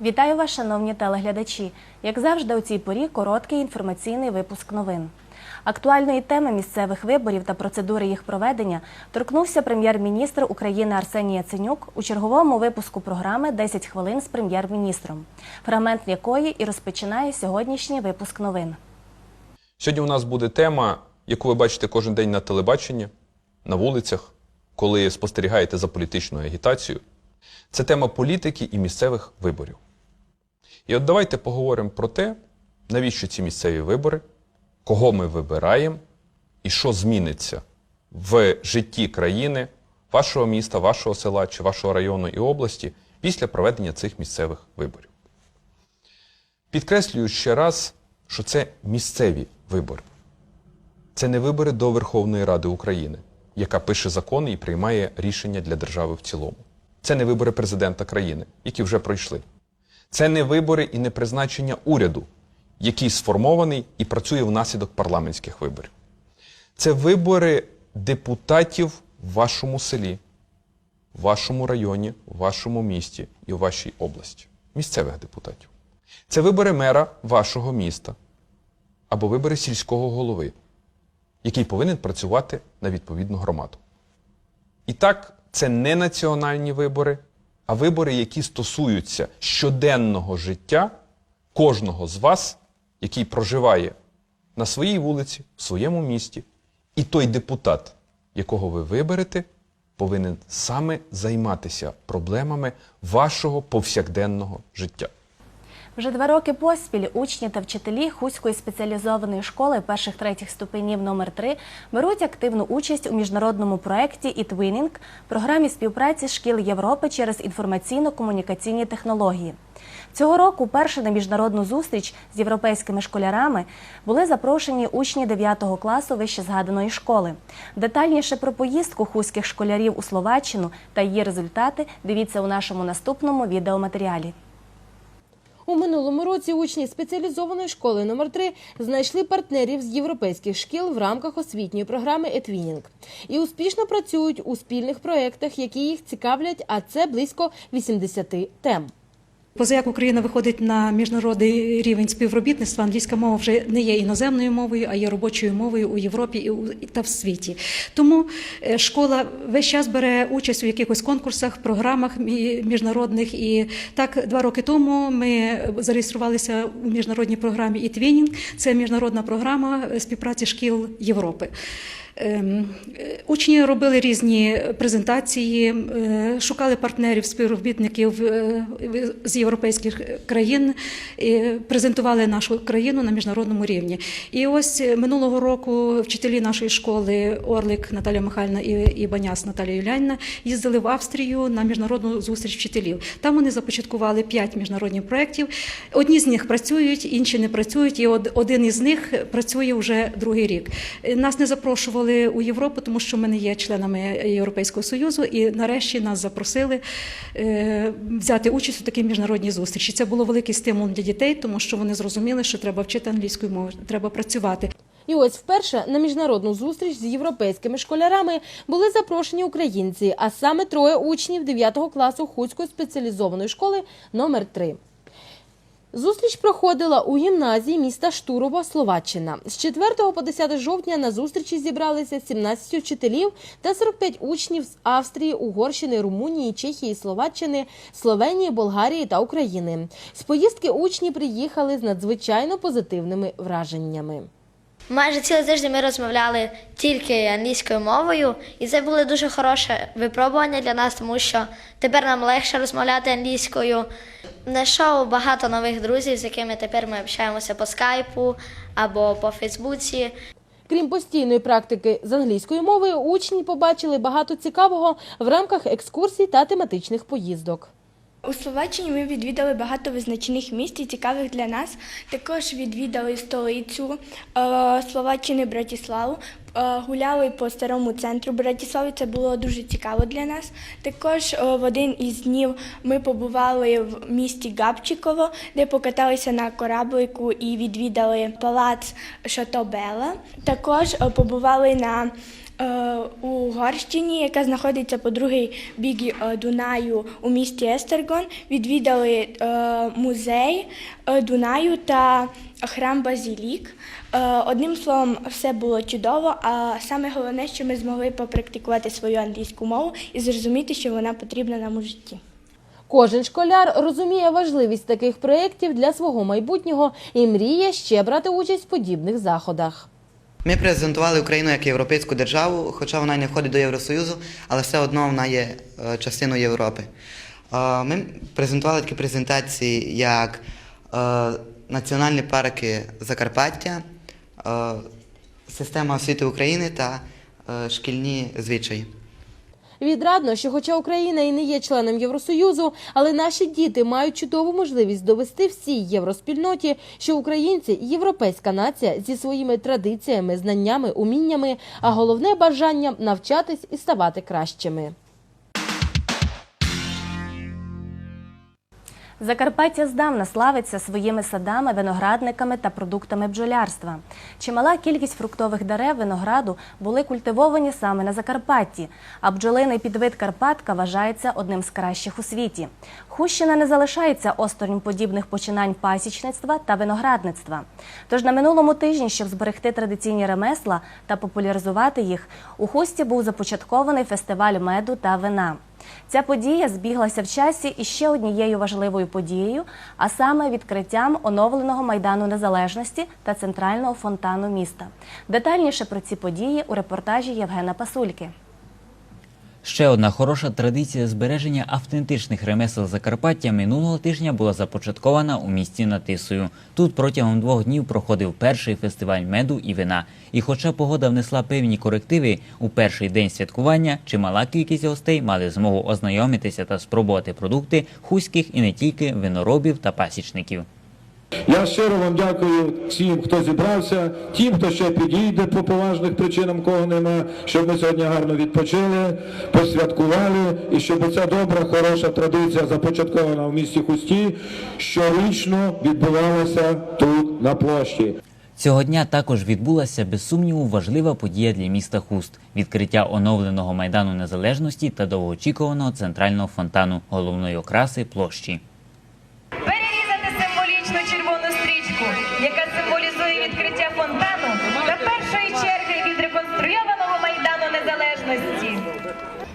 Вітаю вас, шановні телеглядачі. Як завжди, у цій порі короткий інформаційний випуск новин. Актуальної теми місцевих виборів та процедури їх проведення торкнувся прем'єр-міністр України Арсеній Яценюк у черговому випуску програми «10 хвилин з прем'єр-міністром, фрагмент якої і розпочинає сьогоднішній випуск новин. Сьогодні у нас буде тема, яку ви бачите кожен день на телебаченні, на вулицях, коли спостерігаєте за політичною агітацією. Це тема політики і місцевих виборів. І от давайте поговоримо про те, навіщо ці місцеві вибори, кого ми вибираємо і що зміниться в житті країни, вашого міста, вашого села чи вашого району і області після проведення цих місцевих виборів. Підкреслюю ще раз, що це місцеві вибори. Це не вибори до Верховної Ради України, яка пише закони і приймає рішення для держави в цілому. Це не вибори президента країни, які вже пройшли. Це не вибори і не призначення уряду, який сформований і працює внаслідок парламентських виборів. Це вибори депутатів в вашому селі, в вашому районі, в вашому місті і в вашій області. Місцевих депутатів. Це вибори мера вашого міста або вибори сільського голови, який повинен працювати на відповідну громаду. І так, це не національні вибори, а вибори, які стосуються щоденного життя кожного з вас, який проживає на своїй вулиці, в своєму місті. І той депутат, якого ви виберете, повинен саме займатися проблемами вашого повсякденного життя. Вже два роки поспіль учні та вчителі Хуської спеціалізованої школи перших третіх ступенів номер 3 беруть активну участь у міжнародному проєкті «ІТвінінг» – програмі співпраці шкіл Європи через інформаційно-комунікаційні технології. Цього року перше на міжнародну зустріч з європейськими школярами були запрошені учні 9 класу вищезгаданої школи. Детальніше про поїздку хуських школярів у Словаччину та її результати дивіться у нашому наступному відеоматеріалі. У минулому році учні спеціалізованої школи номер 3 знайшли партнерів з європейських шкіл в рамках освітньої програми «Етвінінг» і успішно працюють у спільних проєктах, які їх цікавлять, а це близько 80 тем. Поза як Україна виходить на міжнародний рівень співробітництва, англійська мова вже не є іноземною мовою, а є робочою мовою у Європі і та в світі. Тому е, школа весь час бере участь у якихось конкурсах, програмах міжнародних. І так, два роки тому ми зареєструвалися у міжнародній програмі «ІТвінінг». Це міжнародна програма е, співпраці шкіл Європи. Ем, е, Учні робили різні презентації, е, шукали партнерів, співробітників е, з європейських країн, презентували нашу країну на міжнародному рівні. І ось минулого року вчителі нашої школи Орлик Наталя Михайлівна і Баняс Наталія Юлянівна їздили в Австрію на міжнародну зустріч вчителів. Там вони започаткували п'ять міжнародних проєктів. Одні з них працюють, інші не працюють, і один із них працює вже другий рік. Нас не запрошували у Європу, тому що ми не є членами Європейського Союзу, і нарешті нас запросили е, взяти участь у такій міжнародній зустрічі. Це було великий стимул для дітей, тому що вони зрозуміли, що треба вчити англійською мовою, треба працювати. І ось вперше на міжнародну зустріч з європейськими школярами були запрошені українці, а саме троє учнів 9 класу Хуцької спеціалізованої школи номер 3 Зустріч проходила у гімназії міста Штурова, Словаччина. З 4 по 10 жовтня на зустрічі зібралися 17 вчителів та 45 учнів з Австрії, Угорщини, Румунії, Чехії, Словаччини, Словенії, Болгарії та України. З поїздки учні приїхали з надзвичайно позитивними враженнями. Майже цілий тиждень ми розмовляли тільки англійською мовою, і це було дуже хороше випробування для нас, тому що тепер нам легше розмовляти англійською. Знайшов багато нових друзів, з якими тепер ми общаємося по скайпу або по Фейсбуці. Крім постійної практики з англійської мови, учні побачили багато цікавого в рамках екскурсій та тематичних поїздок. У Словаччині ми відвідали багато визначних місць і цікавих для нас. Також відвідали столицю е, Словаччини Братіславу, е, гуляли по старому центру Братіслави. Це було дуже цікаво для нас. Також е, в один із днів ми побували в місті Габчиково, де покаталися на кораблику і відвідали палац Шатобела. Також побували на у Угорщині, яка знаходиться по другий бік е, Дунаю у місті Естергон. Відвідали е, музей е, Дунаю та храм Базілік. Е, Одним словом, все було чудово. А саме головне, що ми змогли попрактикувати свою англійську мову і зрозуміти, що вона потрібна нам у житті. Кожен школяр розуміє важливість таких проєктів для свого майбутнього і мріє ще брати участь в подібних заходах. Ми презентували Україну як європейську державу, хоча вона не входить до Євросоюзу, але все одно вона є е, частиною Європи. Е, Ми презентували такі презентації, як е, національні парки Закарпаття, система освіти України та шкільні звичаї. Відрадно, що хоча Україна і не є членом Євросоюзу, але наші діти мають чудову можливість довести всій євроспільноті, що українці європейська нація зі своїми традиціями, знаннями, уміннями, а головне бажанням навчатись і ставати кращими. Закарпаття здавна славиться своїми садами, виноградниками та продуктами бджолярства. Чимала кількість фруктових дерев винограду були культивовані саме на Закарпатті, а бджолиний підвид Карпатка вважається одним з кращих у світі. Хущина не залишається осторонь подібних починань пасічництва та виноградництва. Тож на минулому тижні, щоб зберегти традиційні ремесла та популяризувати їх, у Хусті був започаткований фестиваль меду та вина. Ця подія збіглася в часі із ще однією важливою подією, а саме відкриттям оновленого майдану незалежності та центрального фонтану міста. Детальніше про ці події у репортажі Євгена Пасульки. Ще одна хороша традиція збереження автентичних ремесел Закарпаття минулого тижня була започаткована у місті над Тисою. Тут протягом двох днів проходив перший фестиваль меду і вина. І хоча погода внесла певні корективи, у перший день святкування чимала кількість гостей мали змогу ознайомитися та спробувати продукти хуських і не тільки виноробів та пасічників. Я щиро вам дякую всім, хто зібрався, тим, хто ще підійде по поважних причинам, кого нема, щоб ми сьогодні гарно відпочили, посвяткували, і щоб ця добра, хороша традиція, започаткована в місті Хусті, щорічно відбувалася тут на площі. Цього дня також відбулася без сумніву важлива подія для міста Хуст відкриття оновленого майдану незалежності та довгоочікуваного центрального фонтану головної окраси площі.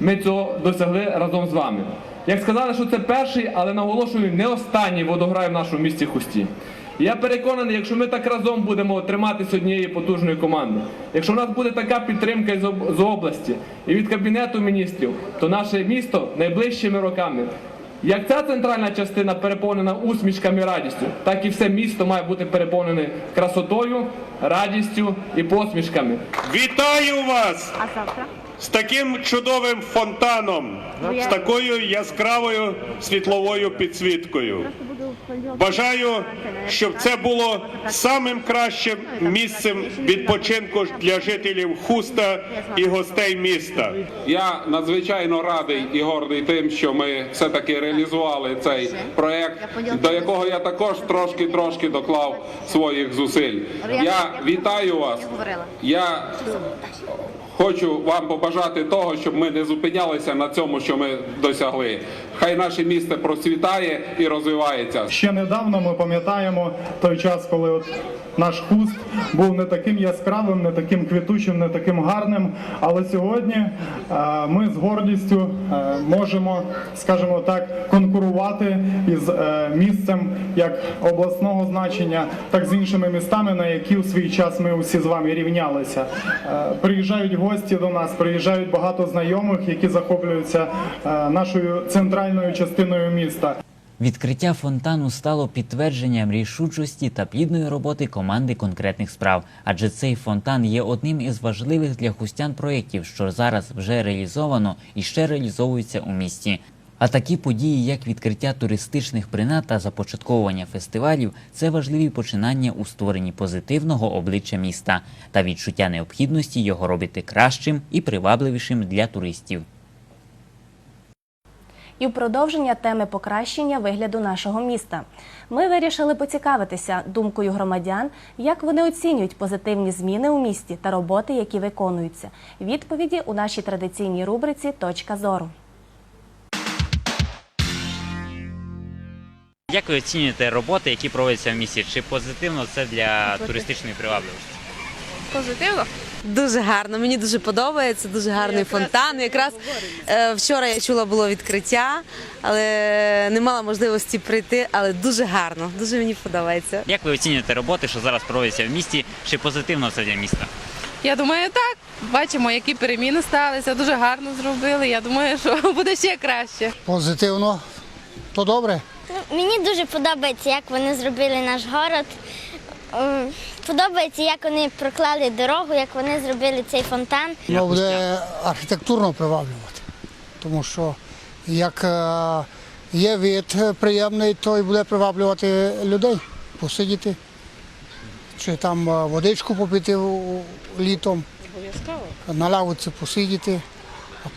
Ми цього досягли разом з вами. Як сказали, що це перший, але наголошую, не останній водограй в нашому місті Хусті. І Я переконаний, якщо ми так разом будемо триматися однієї потужної команди, якщо в нас буде така підтримка з області і від кабінету міністрів, то наше місто найближчими роками, як ця центральна частина переповнена усмішками і радістю, так і все місто має бути переповнене красотою, радістю і посмішками. Вітаю вас з таким чудовим фонтаном, з такою яскравою світловою підсвіткою. Бажаю, щоб це було самим кращим місцем відпочинку для жителів Хуста і гостей міста. Я надзвичайно радий і гордий тим, що ми все таки реалізували цей проект, до якого я також трошки трошки доклав своїх зусиль. Я вітаю вас. Я хочу вам побажати того, щоб ми не зупинялися на цьому, що ми досягли. Хай наше місто процвітає і розвивається. Ще недавно ми пам'ятаємо той час, коли от наш хуст був не таким яскравим, не таким квітучим, не таким гарним. Але сьогодні е, ми з гордістю е, можемо, скажімо так, конкурувати із е, місцем як обласного значення, так з іншими містами, на які у свій час ми усі з вами рівнялися. Приїжджають гості до нас, приїжджають багато знайомих, які захоплюються нашою центральною частиною міста. Відкриття фонтану стало підтвердженням рішучості та плідної роботи команди конкретних справ, адже цей фонтан є одним із важливих для хустян проєктів, що зараз вже реалізовано і ще реалізовується у місті. А такі події, як відкриття туристичних принад та започатковування фестивалів, це важливі починання у створенні позитивного обличчя міста та відчуття необхідності його робити кращим і привабливішим для туристів. І в продовження теми покращення вигляду нашого міста ми вирішили поцікавитися думкою громадян, як вони оцінюють позитивні зміни у місті та роботи, які виконуються. Відповіді у нашій традиційній рубриці Точка зору. Як ви оцінюєте роботи, які проводяться в місті? Чи позитивно це для туристичної привабливості? Позитивно? Дуже гарно, мені дуже подобається, дуже гарний фонтан. Якраз е, вчора я чула було відкриття, але не мала можливості прийти, але дуже гарно, дуже мені подобається. Як ви оцінюєте роботи, що зараз проводяться в місті? Чи позитивно це для міста? Я думаю, так. Бачимо, які переміни сталися, дуже гарно зробили. Я думаю, що буде ще краще. Позитивно, то добре. Мені дуже подобається, як вони зробили наш город. Подобається, як вони проклали дорогу, як вони зробили цей фонтан. Воно буде архітектурно приваблювати. Тому що як е, є вид приємний, то й буде приваблювати людей, посидіти. Чи там е, водичку попити літом. На лавиці посидіти,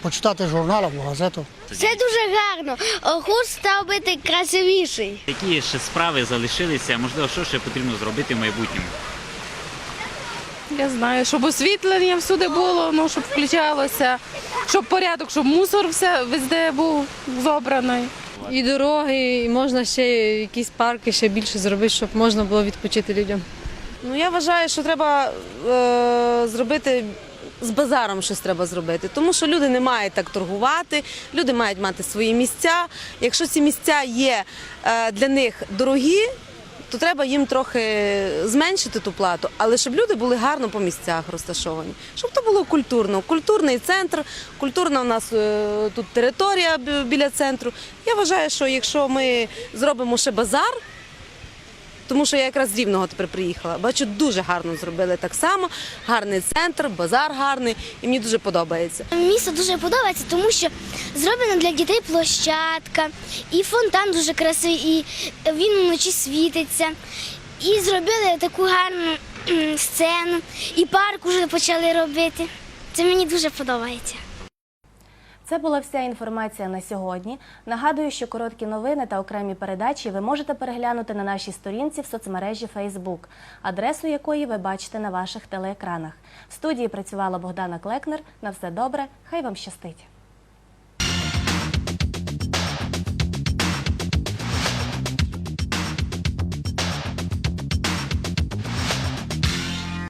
почитати журнал або газету. Це дуже гарно. Густ став бути красивіший. Які ще справи залишилися? Можливо, що ще потрібно зробити в майбутньому? Я знаю, щоб освітлення всюди було, ну щоб включалося, щоб порядок, щоб мусор все везде був зобраний. І дороги, і можна ще якісь парки ще більше зробити, щоб можна було відпочити людям. Ну я вважаю, що треба е, зробити. З базаром щось треба зробити, тому що люди не мають так торгувати, люди мають мати свої місця. Якщо ці місця є е, для них дорогі, то треба їм трохи зменшити ту плату, але щоб люди були гарно по місцях розташовані, щоб то було культурно. Культурний центр, культурна у нас е, тут територія біля центру. Я вважаю, що якщо ми зробимо ще базар. Тому що я якраз з Рівного тепер приїхала. Бачу, дуже гарно зробили так само. Гарний центр, базар гарний, і мені дуже подобається. Місто дуже подобається, тому що зроблена для дітей площадка, і фонтан дуже красивий, і він вночі світиться. І зробили таку гарну сцену, і парк вже почали робити. Це мені дуже подобається. Це була вся інформація на сьогодні. Нагадую, що короткі новини та окремі передачі ви можете переглянути на нашій сторінці в соцмережі Facebook, адресу якої ви бачите на ваших телеекранах. В студії працювала Богдана Клекнер. На все добре, хай вам щастить.